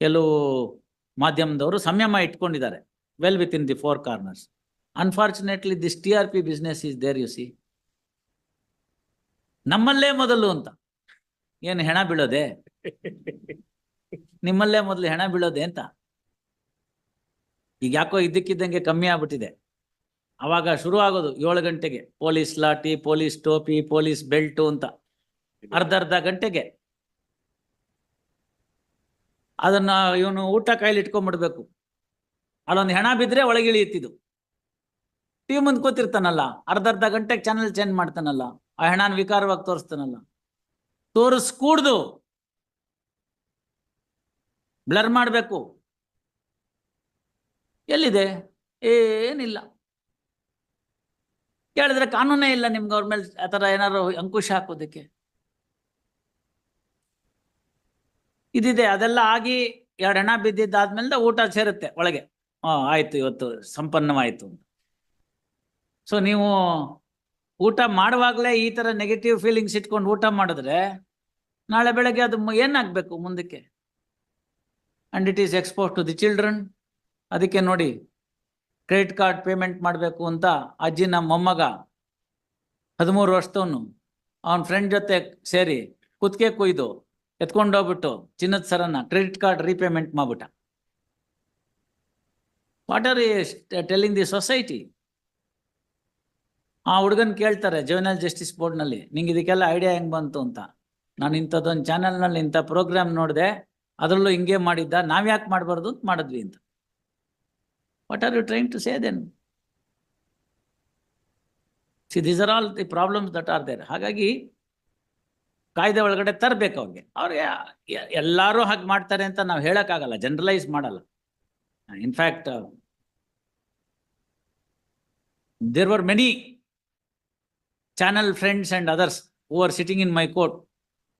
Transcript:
ಕೆಲವು ಮಾಧ್ಯಮದವರು ಸಂಯಮ ಇಟ್ಕೊಂಡಿದ್ದಾರೆ. Well within the four corners unfortunately this T R P business is there you see ನಮ್ಮಲ್ಲೇ ಮೊದಲು ಅಂತ. ಏನು ಹೆಣ ಬೀಳೋದೆ? ನಿಮ್ಮಲ್ಲೇ ಮೊದಲು ಹೆಣ ಬೀಳೋದೆ ಅಂತ. ಈಗ ಯಾಕೋ ಇದ್ದಕ್ಕಿದ್ದಂಗೆ ಕಮ್ಮಿ ಆಗ್ಬಿಟ್ಟಿದೆ. ಅವಾಗ ಶುರು ಆಗೋದು ಏಳು ಗಂಟೆಗೆ. ಪೊಲೀಸ್ ಲಾಠಿ, ಪೊಲೀಸ್ ಟೋಪಿ, ಪೊಲೀಸ್ ಬೆಲ್ಟು ಅಂತ. ಅರ್ಧ ಅರ್ಧ ಗಂಟೆಗೆ. ಅದನ್ನ ಇವನು ಊಟ ಕೈಲಿ ಇಟ್ಕೊಂಡ್ಬಿಡ್ಬೇಕು ಅಲ್ಲೊಂದು ಹೆಣ ಬಿದ್ರೆ ಒಳಗೆ ಇಳಿಯುತ್ತಿದ್ದು. ಟಿವಿ ಮುಂದೆ ಕೂತಿರ್ತಾನಲ್ಲ, ಅರ್ಧ ಅರ್ಧ ಗಂಟೆಗೆ ಚಾನಲ್ ಚೇಂಜ್ ಮಾಡ್ತಾನಲ್ಲ, ಆ ಹೆಣನ ವಿಕಾರವಾಗಿ ತೋರಿಸ್ತಾನಲ್ಲ. ತೋರಿಸ್ಕೂಡ್ದು ಬ್ಲರ್ ಮಾಡಬೇಕು. ಎಲ್ಲಿದೆ? ಏನಿಲ್ಲ. ಕೇಳಿದ್ರೆ ಕಾನೂನೇ ಇಲ್ಲ ನಿಮ್ಗೆ ಅವ್ರ ಮೇಲೆ, ಆ ಥರ ಏನಾದ್ರು ಅಂಕುಶ ಹಾಕೋದಕ್ಕೆ. ಇದಿದೆ, ಅದೆಲ್ಲ ಆಗಿ ಎರಡು ಹಣ ಬಿದ್ದಿದ್ದಾದ್ಮೇಲೆ ಊಟ ಸೇರುತ್ತೆ ಒಳಗೆ. ಹಾ, ಆಯ್ತು ಇವತ್ತು ಸಂಪನ್ನವಾಯ್ತು ಸೊ ನೀವು ಊಟ ಮಾಡುವಾಗಲೇ ಈ ತರ ನೆಗೆಟಿವ್ ಫೀಲಿಂಗ್ಸ್ ಇಟ್ಕೊಂಡು ಊಟ ಮಾಡಿದ್ರೆ ನಾಳೆ ಬೆಳಗ್ಗೆ ಅದು ಏನು ಏನಾಗ್ಬೇಕು ಮುಂದಕ್ಕೆ? And it is expose to the children ಅದಕ್ಕೆ ನೋಡಿ ಕ್ರೆಡಿಟ್ ಕಾರ್ಡ್ ಪೇಮೆಂಟ್ ಮಾಡಬೇಕು ಅಂತ ಅಜ್ಜಿನ ಮೊಮ್ಮಗ ಹದಿಮೂರು ವರ್ಷದವನು, ಅವನ ಫ್ರೆಂಡ್ ಜೊತೆ ಸೇರಿ ಕುತ್ತಿಗೆ ಕೊಯ್ದು ಎತ್ಕೊಂಡೋಗ್ಬಿಟ್ಟು ಚಿನ್ನದ ಸರನ್ನ ಕ್ರೆಡಿಟ್ ಕಾರ್ಡ್ ರೀಪೇಮೆಂಟ್ ಮಾಡ್ಬಿಟ್ಟ. What are telling the society ಆ ಹುಡುಗನ್ ಕೇಳ್ತಾರೆ ಜುವೆನಲ್ ಜಸ್ಟಿಸ್ ಬೋರ್ಡ್ನಲ್ಲಿ ನಿಂಗೆ ಇದಕ್ಕೆಲ್ಲ ಐಡಿಯಾ ಹೆಂಗ್ ಬಂತು ಅಂತ? ನಾನು ಇಂಥದ್ದೊಂದು ಚಾನೆಲ್ನಲ್ಲಿ ಇಂಥ ಪ್ರೋಗ್ರಾಮ್ ನೋಡಿದೆ, ಅದರಲ್ಲೂ ಹಿಂಗೆ ಮಾಡಿದ್ದ ನಾವ್ಯಾಕೆ ಮಾಡಬಾರ್ದು ಅಂತ ಮಾಡಿದ್ವಿ ಅಂತ. What are you trying to say then see these are all the problems that are there ಹಾಗಾಗಿ ಕಾಯ್ದೆ ಒಳಗಡೆ ತರಬೇಕು ಅವ್ರಿಗೆ. ಅವ್ರಿಗೆ ಎಲ್ಲರೂ ಹಾಗೆ ಮಾಡ್ತಾರೆ ಅಂತ ನಾವು ಹೇಳಕ್ಕಾಗಲ್ಲ ಜನರಲೈಸ್ ಮಾಡಲ್ಲ. In fact there were many channel friends and others who are sitting in my court